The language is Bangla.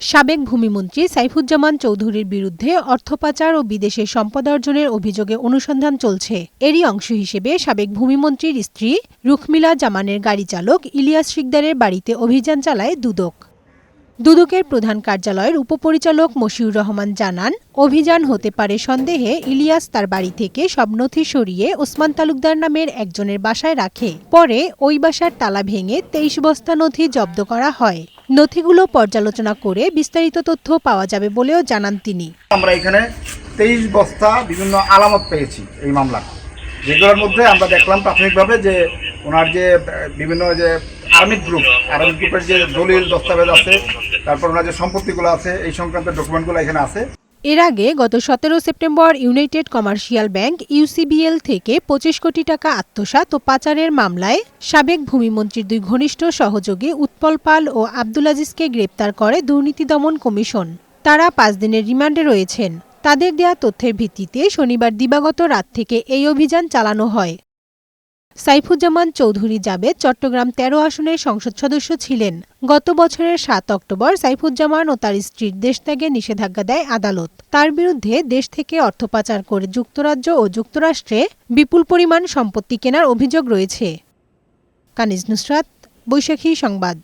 সাবেক ভূমিমন্ত্রী সাইফুজ্জামান চৌধুরীর বিরুদ্ধে অর্থ পাচার ও বিদেশে সম্পদ অর্জনের অভিযোগে অনুসন্ধান চলছে। এরই অংশ হিসেবে সাবেক ভূমিমন্ত্রীর স্ত্রী রুখমিলা জামানের গাড়ি চালক ইলিয়াস শিকদারের বাড়িতে অভিযান চালায় দুদক। দুদকের প্রধান কার্যালয়ের উপপরিচালক মশিউর রহমান জানান, অভিযান হতে পারে সন্দেহে ইলিয়াস তার বাড়ি থেকে সব নথি সরিয়ে ওসমান তালুকদার নামের একজনের বাসায় রাখে। পরে ওই বাসার তালা ভেঙে তেইশ বস্তা নথি জব্দ করা হয়। নথিগুলো পর্যালোচনা করে বিস্তারিত তথ্য পাওয়া যাবে বলেও জানান তিনি। আমরা এখানে তেইশ বস্তা বিভিন্ন আলামত পেয়েছি এই মামলার। যেগুলোর মধ্যে আমরা দেখলাম প্রাথমিকভাবে যে ওনার যে, বিভিন্ন যে আর্মিক গ্রুপ আর্মিক গ্রুপের যে দলিল দস্তাবেজ আছে তারপর ওনার যে সম্পত্তিগুলো আছে এই সংক্রান্ত ডকুমেন্টগুলো এখানে আছে। এর আগে গত সতেরো September United Commercial Bank UCBL থেকে পঁচিশ কোটি টাকা আত্মসাৎ ও পাচারের মামলায় সাবেক ভূমিমন্ত্রীর দুই ঘনিষ্ঠ সহযোগী উৎপল পাল ও আব্দুল আজিজকে গ্রেপ্তার করে দুর্নীতি দমন কমিশন। তারা পাঁচ দিনের রিমান্ডে রয়েছেন। তাদের দেয়া তথ্যের ভিত্তিতে শনিবার দিবাগত রাত থেকে এই অভিযান চালানো হয়। সাইফুজ্জামান চৌধুরী জাবেদ চট্টগ্রাম তেরো আসনের সংসদ সদস্য ছিলেন। গত বছরের সাত অক্টোবর সাইফুজ্জামান ও তার স্ত্রীর দেশত্যাগে নিষেধাজ্ঞা দেয় আদালত। তার বিরুদ্ধে দেশ থেকে অর্থ পাচার করে যুক্তরাজ্য ও যুক্তরাষ্ট্রে বিপুল পরিমাণ সম্পত্তি কেনার অভিযোগ রয়েছে। কানিজ নুসরাত, বৈশাখী সংবাদ।